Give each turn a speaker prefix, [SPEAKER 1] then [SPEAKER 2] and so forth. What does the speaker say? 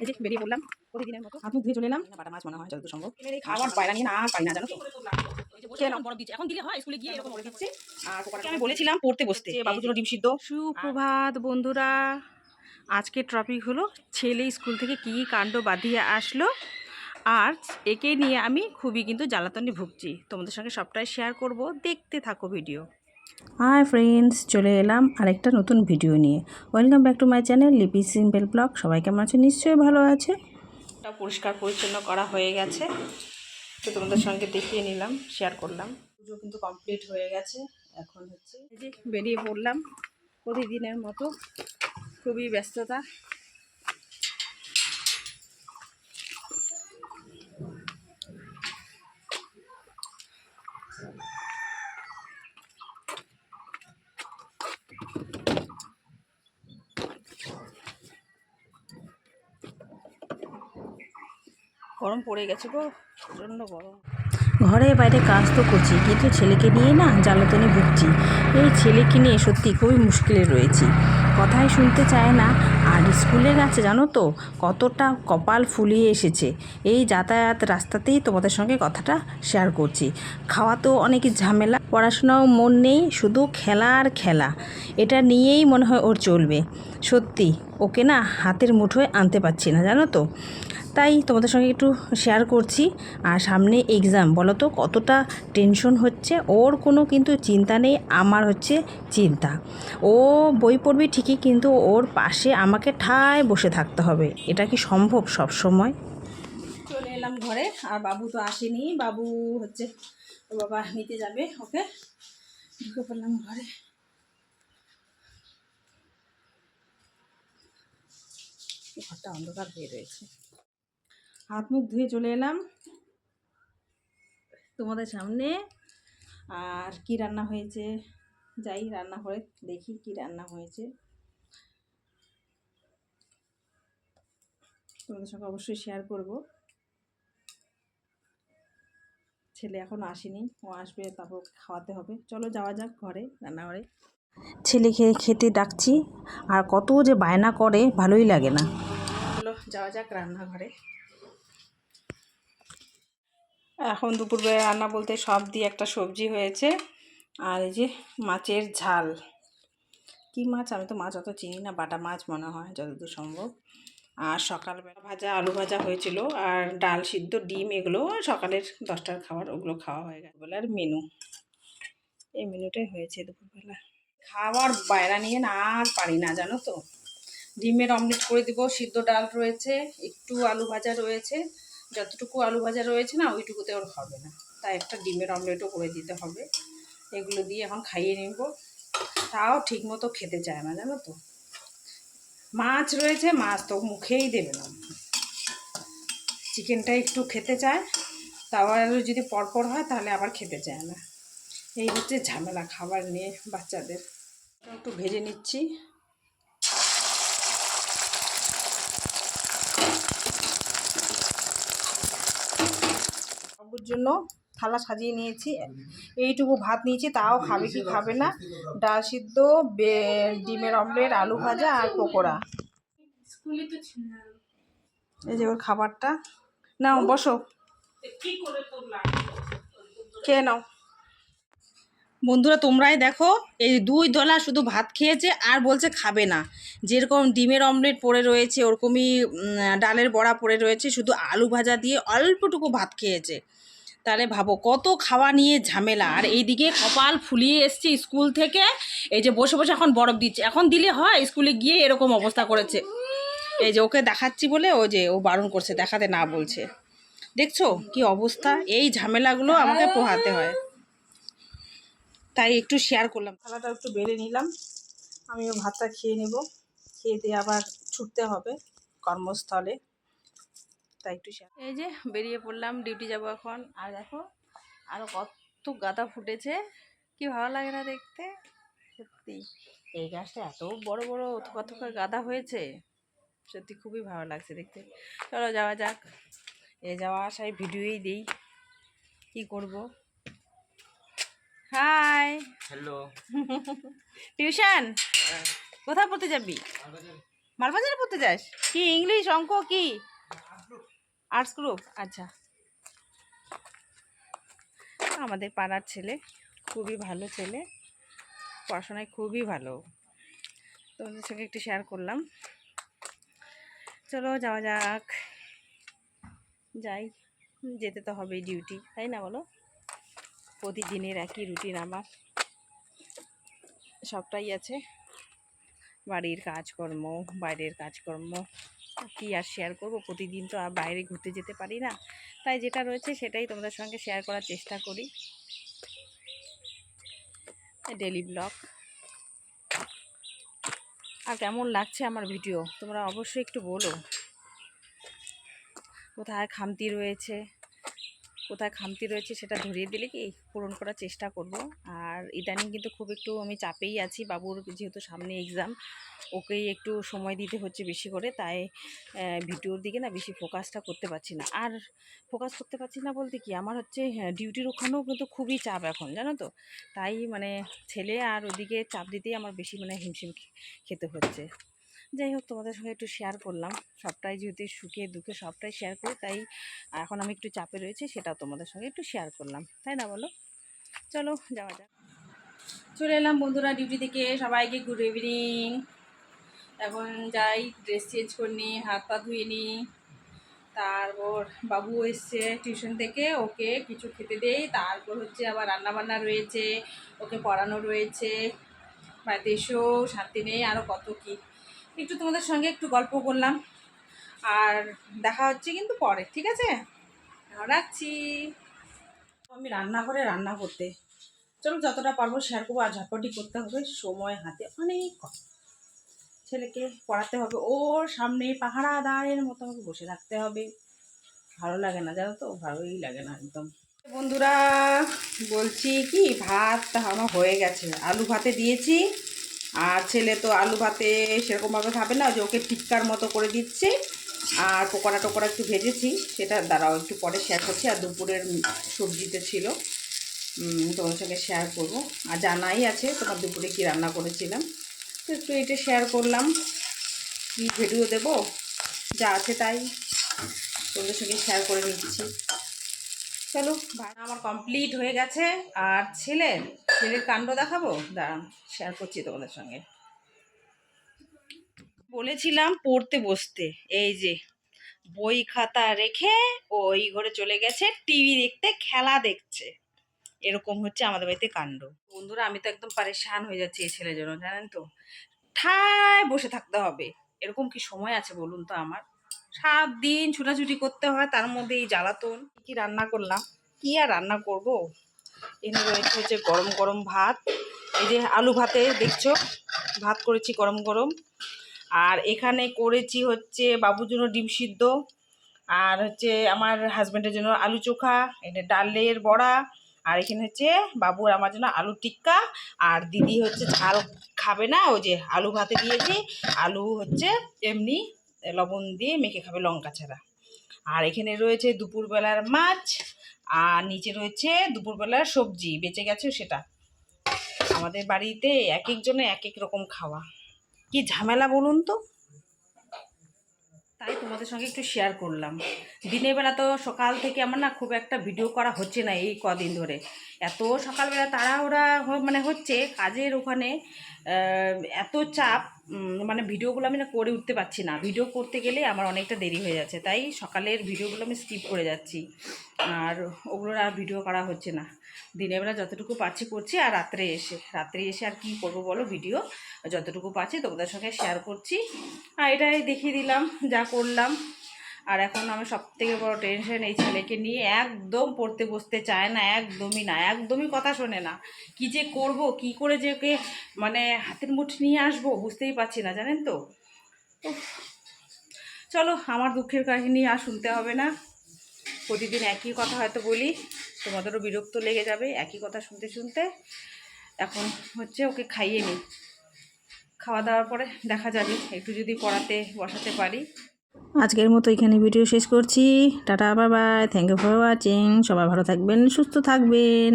[SPEAKER 1] এই যে বেরিয়ে পড়লাম প্রতিদিনের মতো। হাত মুখ ধুয়ে চলে এলাম। বাটা মাছ মনে হয় যতদূর সম্ভব। বাইরে নিয়ে না আর পারি না জানো তো? কেন বরফ দিচ্ছে। এখন দিলে হয় স্কুলে গিয়ে এরকম করে দিচ্ছে। আর আমি বলেছিলাম পড়তে বসতে। বাবুর জন্য ডিম সিদ্ধ।
[SPEAKER 2] সুপ্রভাত বন্ধুরা। আজকে টপিক হলো ছেলে স্কুল থেকে কী কী কাণ্ড বাঁধিয়ে আসলো? আর একে নিয়ে আমি খুবই কিন্তু জ্বালাতনে ভুগছি। তোমাদের সঙ্গে সবটাই শেয়ার করব। দেখতে থাকো ভিডিও হাই ফ্রেন্ডস চলে এলাম আরেকটা নতুন ভিডিও নিয়ে। Welcome back to my channel Lipi simple blog সবাই কেমন আছে? নিশ্চয়ই ভালো আছে। পরিষ্কার পরিচ্ছন্ন করা হয়ে গেছে। তো তোমাদের সঙ্গে দেখিয়ে নিলাম শেয়ার করলাম। পুজো কিন্তু কমপ্লিট হয়ে গেছে। এখন হচ্ছে বেরিয়ে পড়লাম। প্রতিদিনের মতো খুবই ব্যস্ততা। গরম পড়ে গেছে গো, প্রচণ্ড গরম। ঘরে বাইরে কাজ তো করছি, কিন্তু ছেলেকে নিয়ে না জ্বালাতনে ভুগছি। এই ছেলেকে নিয়ে সত্যি খুবই মুশকিলে রয়েছি। কথাই শুনতে চায় না, আর স্কুলে গেছে জানো তো, কতটা কপাল ফুলিয়ে এসেছে। এই যাতায়াত রাস্তাতেই তোমাদের সঙ্গে কথাটা শেয়ার করছি। খাওয়া তো অনেক ঝামেলা, পড়াশোনাও মন নেই, শুধু খেলা আর খেলা। এটা নিয়েই মনে হয় ওর চলবে। সত্যি, ওকে না হাতের মুঠোয় আনতে পারছি না, জানো তো। তাই তোমাদের সঙ্গে একটু শেয়ার করছি। আর সামনে এক্সাম বলো তো কতটা টেনশন হচ্ছে? ওর কোনো কিন্তু চিন্তা নেই, আমার হচ্ছে চিন্তা। ও বই পড়বে ঠিকই, কিন্তু ওর পাশে আমাকে ঠায় বসে থাকতে হবে। এটা কি সম্ভব সব সময় চলে এলাম ঘরে, আর বাবু তো আসেনি। বাবু হচ্ছে বাবা নিতে যাবে ওকে। ঢুকে পড়লাম ঘরে। ঘরটা অন্ধকার হয়ে রয়েছে। হাত মুখ ধুয়ে চলে এলাম তোমাদের সামনে। আর কি রান্না হয়েছে? যাই রান্না করে দেখি কি রান্না হয়েছে। তোমাদের সঙ্গে অবশ্যই শেয়ার করব। ছেলে এখনও আসেনি, ও আসবে তারপর খাওয়াতে হবে। চলো যাওয়া যাক ঘরে, রান্নাঘরে। ছেলেকে খেতে ডাকছি, আর কত যে বায়না করে, ভালোই লাগে না। চলো যাওয়া যাক রান্নাঘরে। এখন দুপুরবেলা রান্না বলতে সব দিয়ে একটা সবজি হয়েছে। আর এই যে মাছের ঝাল। কি মাছ? আমি তো মাছ অত চিনি না, বাটা মাছ মনে হয় যতদূর সম্ভব। আর সকালবেলা ভাজা আলু ভাজা হয়েছিল, আর ডাল সিদ্ধ, ডিম এগুলো সকালের দশটার খাবার, ওগুলো খাওয়া হয়ে গেছে। বলে আর মেনু এই মেনুটাই হয়েছে দুপুরবেলা। খাবার বাইরা নিয়ে না আর পারি না, জানো তো? ডিমের অমলেট করে দিব, সিদ্ধ ডাল রয়েছে, একটু আলু ভাজা রয়েছে যতটুকু আলু ভাজা রয়েছে না, ওইটুকুতে ওর হবে না। তাই একটা ডিমের অমলেটও করে দিতে হবে। এগুলো দিয়ে এখন খাইয়ে নেব। তাও ঠিক মতো খেতে চায় না, জানো তো। মাছ রয়েছে, মাছ তো মুখেই দেবে না। চিকেনটা একটু খেতে চায়, তাও যদি পরপর হয়, তাহলে আবার খেতে চায় না। এই হচ্ছে ঝামেলা খাবার নিয়ে বাচ্চাদের। একটু ভেজে নিচ্ছি। বাবুর জন্য থালা সাজিয়ে নিয়েছি। এইটুকু ভাত নিয়েছি তাও খাবে কি খাবে না। ডাল সিদ্ধ ডিমের অমলেট আলু ভাজা আর পকোড়া। এই যে ওর খাবারটা। নাও বসো। খেয়ে নাও। বন্ধুরা, তোমরাই দেখো, এই দুই দলা শুধু ভাত খেয়েছে আর বলছে খাবে না। যেরকম ডিমের অমলেট পড়ে রয়েছে, ওরকমই ডালের বড়া পড়ে রয়েছে, শুধু আলু ভাজা দিয়ে অল্পটুকু ভাত খেয়েছে। তাহলে ভাবো, কত খাওয়া নিয়ে ঝামেলা। আর এইদিকে কপাল ফুলিয়ে এসছে স্কুল থেকে, এই যে বসে বসে এখন বরফ দিচ্ছে। এখন দিলে হয়, স্কুলে গিয়ে এরকম অবস্থা করেছে। এই যে ওকে দেখাচ্ছি বলে ও যে ও বারণ করছে, দেখাতে না বলছে। দেখছ কি অবস্থা? এই ঝামেলাগুলো আমাকে পোহাতে হয়। তাই একটু শেয়ার করলাম। থালাটা একটু বেড়ে নিলাম। আমিও ভাতটা খেয়ে নেব। খেয়ে দিয়ে আবার ছুটতে হবে কর্মস্থলে। তাই একটু শেয়ার এই যে বেরিয়ে পড়লাম ডিউটি যাব এখন। আর দেখো আরও কত গাদা ফুটেছে। কি ভালো লাগে না দেখতে। সত্যি। এই গাছটা এত বড় বড় থোকা থোকা গাদা হয়েছে। সত্যি খুবই ভালো লাগছে দেখতে। চলো যাওয়া যাক। এ যাওয়া আসায় ভিডিওই দিই। কি করব? হাই
[SPEAKER 3] হ্যালো
[SPEAKER 2] টিউশন কোথায় পড়তে যাবি? মালবাজারে। পড়তে যাস? কি ইংলিশ অঙ্ক কি? আর্টস গ্রুপ আচ্ছা। আমাদের পাড়ার ছেলে খুবই ভালো ছেলে পড়াশোনায় খুবই ভালো। তোমাদের সঙ্গে একটু শেয়ার করলাম। চলো যাওয়া যাক। যাই যেতে তো হবেই ডিউটি তাই না বলো? প্রতিদিনের একই রুটিন আমার। সবটাই আছে। বাড়ির কাজকর্ম, বাইরের কাজকর্ম, কি আর শেয়ার করব? প্রতিদিন তো আর বাইরে ঘুরতে যেতে পারি না। তাই যেটা রয়েছে সেটাই তোমাদের সঙ্গে শেয়ার করার চেষ্টা করি। ডেলি ব্লগ আর কেমন লাগছে আমার ভিডিও তোমরা অবশ্যই একটু বলো। কোথায় খামতি রয়েছে? কোথায় খামতি রয়েছে সেটা ধরিয়ে দিলে কি পূরণ করার চেষ্টা করব। আর ইদানিং কিন্তু খুব একটু আমি চাপেই আছি। বাবুর যেহেতু সামনে এক্সাম ওকেই একটু সময় দিতে হচ্ছে বেশি করে। তাই ভিডিওর দিকে না বেশি ফোকাসটা করতে পারছি না। আর ফোকাস করতে পারছি না বলতে কি আমার হচ্ছে হ্যাঁ, ডিউটির ওখানেও কিন্তু খুবই চাপ এখন জানো তো? তাই মানে ছেলে আর ওদিকে চাপ দিতেই আমার বেশি মানে হিমশিম খেতে হচ্ছে। যাই হোক, তোমাদের সঙ্গে একটু শেয়ার করলাম। সবটাই যেহেতু সুখে দুঃখে সবটাই শেয়ার করি, তাই এখন আমি একটু চাপে রয়েছি, সেটাও তোমাদের সঙ্গে একটু শেয়ার করলাম। তাই না বলো? চলো, যাওয়া যাক। চলে এলাম বন্ধুরা ডিউটি থেকে, সবাইকে গুড ইভিনিং এখন যাই ড্রেস চেঞ্জ করে নিই, হাত পা ধুয়ে নিই। তারপর বাবু এসছে টিউশন থেকে, ওকে কিছু খেতে দেই। তারপর হচ্ছে আবার রান্নাবান্না রয়েছে, ওকে পড়ানো রয়েছে। বাড়িতে এসেও শান্তি নেই আরও কত কী। একটু তোমাদের সঙ্গে একটু গল্প করলাম। আর দেখা হচ্ছে কিন্তু পরে, ঠিক আছে? রাখছি। আমি রান্না করে রান্না করতে। চলো যতটা পারব শেয়ার করব আর ঝটপটি করতে হবে, সময় হাতে অনেক কম। ছেলেকে পড়াতে হবে, ওর সামনে পাহাড়া দাঁড়ের মতো আমাকে বসে থাকতে হবে। ভালো লাগে না, জানো তো? ভালোই লাগে না একদম। বন্ধুরা, বলছি কি ভাত আমার হয়ে গেছে। আলু ভাতে দিয়েছি। আর ছেলে তো আলু ভাতে সেরকমভাবে খাবে না, যে ওকে টিক্কার মতো করে দিচ্ছি। আর পকোড়া টোকোড়া একটু ভেজেছি, সেটা দাঁড়াও, একটু পরে শেয়ার করছি। আর দুপুরের সবজিতে ছিল তোমার সঙ্গে শেয়ার করব। আর জানাই আছে তোমার দুপুরে কি রান্না করেছিলাম। তো একটু এটা শেয়ার করলাম, কি ভিডিও দেব? যা আছে তাই তোমাদের সঙ্গে শেয়ার করে নিচ্ছি। চলো আমার কমপ্লিট হয়ে গেছে, আর ছেলে, ছেলের কাণ্ড দেখাবো? দাঁড়ান শেয়ার করছি তোমাদের সঙ্গে। বলেছিলাম পড়তে বসতে, এই যে, বই খাতা রেখে ওই ঘরে চলে গেছে টিভি দেখতে, খেলা দেখছে। এরকম হচ্ছে আমাদের বাড়িতে কাণ্ড। বন্ধুরা, আমি তো একদম পারেশান হয়ে যাচ্ছি এই ছেলের জন্য, জানেন তো? ঠায় বসে থাকতে হবে। এরকম কি সময় আছে বলুন তো আমার? সাত দিন ছুটাছুটি করতে হয়, তার মধ্যে এই জ্বালাতন। কি রান্না করলাম? কি আর রান্না করব? এখানে রয়েছে হচ্ছে গরম গরম ভাত। এই যে আলু ভাতে দেখছ? ভাত করেছি গরম গরম। আর এখানে করেছি হচ্ছে বাবুর জন্য ডিম সিদ্ধ। আর হচ্ছে আমার হাজব্যান্ডের জন্য আলু চোখা এটা ডালের বড়া। আর এখানে হচ্ছে বাবুর আমার জন্য আলু টিক্কা। আর দিদি হচ্ছে ঝাল খাবে না, ওই যে আলু ভাতে দিয়েছি। আলু হচ্ছে এমনি লবণ দিয়ে মেখে খাবে লঙ্কা ছাড়া। আর এখানে রয়েছে দুপুরবেলার মাছ, আর নিচে রয়েছে দুপুরবেলার সবজি, বেঁচে গেছে সেটা। আমাদের বাড়িতে এক একজনে এক এক রকম খাওয়া। কি ঝামেলা বলুন তো? তাই তোমাদের সঙ্গে একটু শেয়ার করলাম। দিনের বেলা তো সকাল থেকে আমার না খুব একটা ভিডিও করা হচ্ছে না এই কদিন ধরে। এত সকালবেলা তাড়াহুড়া মানে হচ্ছে কাজের ওখানে এত চাপ মানে ভিডিওগুলো আমি না করে উঠতে পারছি না। ভিডিও করতে গেলে আমার অনেকটা দেরি হয়ে যাচ্ছে। তাই সকালের ভিডিওগুলো আমি স্কিপ করে যাচ্ছি। আর ওগুলো আর ভিডিও করা হচ্ছে না। দিনের বেলা যতটুকু পাচ্ছি করছি আর রাত্রে এসে। রাত্রে এসে আর কি করব বলো? ভিডিও যতটুকু পাচ্ছি তোমাদের সঙ্গে শেয়ার করছি। আর এটাই দেখিয়ে দিলাম, যা করলাম। আর এখন আমার সব থেকে বড় টেনশন এই ছেলেকে নিয়ে একদম পড়তে বসতে চায় না, একদমই না, একদমই কথা শোনে না। কি যে করব, কি করে যে ওকে মানে হাতের মুঠ নিয়ে আসব বুঝতেই পারছি না, জানেন তো। চলো, আমার দুঃখের কাহিনী আর শুনতে হবে না। প্রতিদিন একই কথা হয়তো বলি, তোমাদেরও বিরক্ত লেগে যাবে একই কথা শুনতে শুনতে। এখন হচ্ছে ওকে খাইয়ে নিই খাওয়া দাওয়ার পরে দেখা যাবে, একটু যদি পড়াতে বসাতে পারি। আজকের মতো এখানে ভিডিও শেষ করছি। টাটা বাবা থ্যাংক ইউ ফর ওয়াচিং সবাই ভালো থাকবেন, সুস্থ থাকবেন।